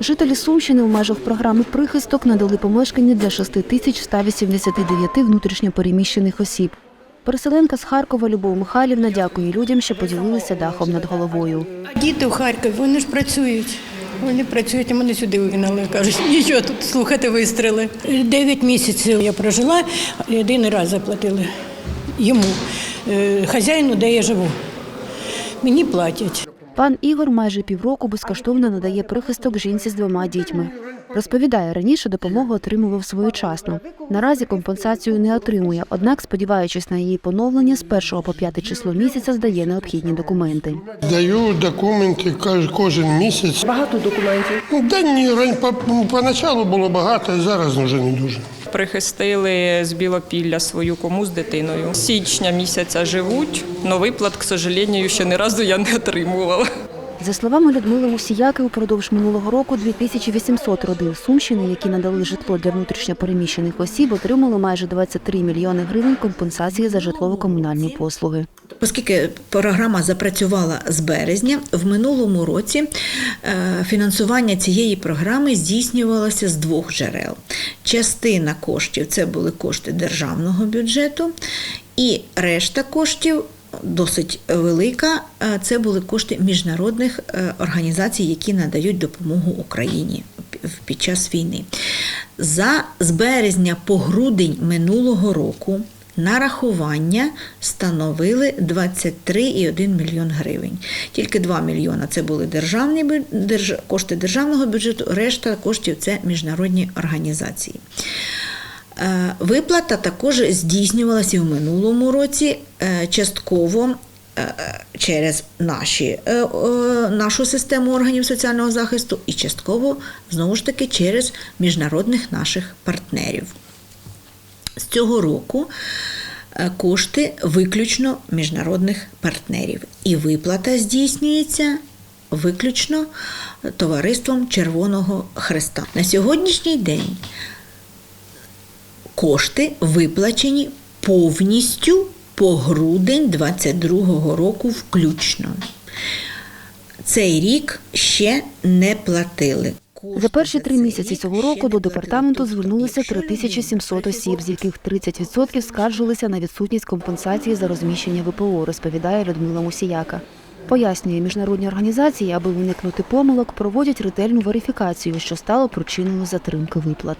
Жителі Сумщини в межах програми «Прихисток» надали помешкання для 6189 внутрішньо переміщених осіб. Переселенка з Харкова Любов Михайлівна дякує людям, що поділилися дахом над головою. А діти в Харкові, вони ж працюють. Вони працюють, а мене сюди вигнали. Кажуть, нічого тут слухати вистріли. Дев'ять місяців я прожила, один раз заплатили йому, е, хазяїну, де я живу. Мені платять. Пан Ігор майже півроку безкоштовно надає прихисток жінці з двома дітьми. Розповідає, раніше допомогу отримував своєчасно. Наразі компенсацію не отримує, однак, сподіваючись на її поновлення, з 1 по 5 число місяця здає необхідні документи. Даю документи кож- кожен місяць. Багато документів. Ну, Да ні, рань- по- ну, поначалу було багато, а зараз вже не дуже. Прихистили з Білопілля свою кому з дитиною. З Січня місяця живуть, но виплат, к сожалению, ще ні разу я не отримувала. За словами Людмили Усіяки, упродовж минулого року 2800 родин Сумщини, які надали житло для внутрішньопереміщених осіб, отримали майже 23 мільйони гривень компенсації за житлово-комунальні послуги. Оскільки програма запрацювала з березня, в минулому році е, фінансування цієї програми здійснювалося з двох джерел. Частина коштів це були кошти державного бюджету, і решта коштів. Досить велика. е, Це були кошти міжнародних е, організацій, які надають допомогу Україні під час війни. За з березня по грудень минулого року нарахування становили 23,1 мільйон гривень. Тільки 2 мільйона це були державні держ- кошти державного бюджету, решта коштів це міжнародні організації. Е, Виплата також здійснювалася в минулому році е, частково е, через наші, нашу систему органів соціального захисту і частково знову ж таки через міжнародних наших партнерів. З цього року е, кошти виключно міжнародних партнерів, і виплата здійснюється виключно товариством Червоного Хреста. На сьогоднішній день кошти виплачені повністю по грудень 2022 року включно. Цей рік ще не платили. За перші три місяці цього року до департаменту звернулися 3700 осіб, з яких 30% скаржилися на відсутність компенсації за розміщення ВПО, розповідає Людмила Мусіяка. Пояснює, міжнародні організації, аби уникнути помилок, проводять ретельну верифікацію, що стало причиною затримки виплат.